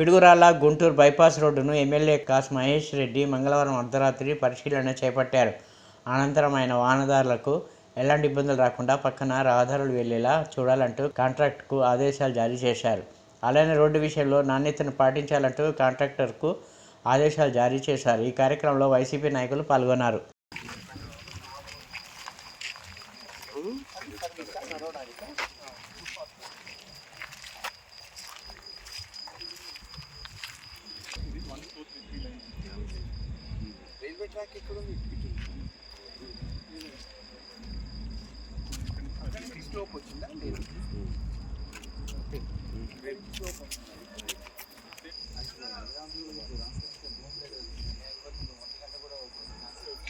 Piduguralla Guntur bypass రోడ్డును MLA Kasu Mahesh Reddy మంగళవారం అర్ధరాత్రి పరిశీలన చేపట్టారు. అనంతరం ఆయన వాహనదారులకు ఎలాంటి ఇబ్బందులు రాకుండా పక్కన రహదారులు వెళ్ళేలా చూడాలంటూ కాంట్రాక్ట్కు ఆదేశాలు జారీ చేశారు. అలానే రోడ్డు విషయంలో నాణ్యతను పాటించాలంటూ కాంట్రాక్టర్కు ఆదేశాలు జారీ చేశారు. ఈ కార్యక్రమంలో వైసీపీ నాయకులు పాల్గొన్నారు. ట్రాక్ ఎక్కడ ఉంది స్లోప్ వచ్చిందా? లేదు.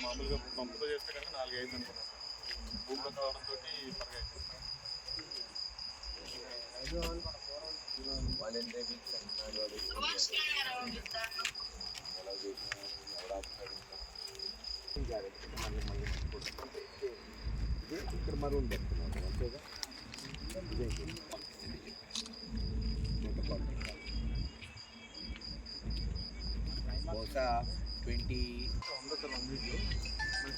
మామూలుగా పంపుతో చేస్తే కనుక నాలుగు ఐదు అనుకున్నాను భూమిలో కావడంతో త్వరగా అయిపోయింది. ఇక్కడ మరి ఉంది అంతేగా బహుశా ట్వంటీ వంద తొమ్మిది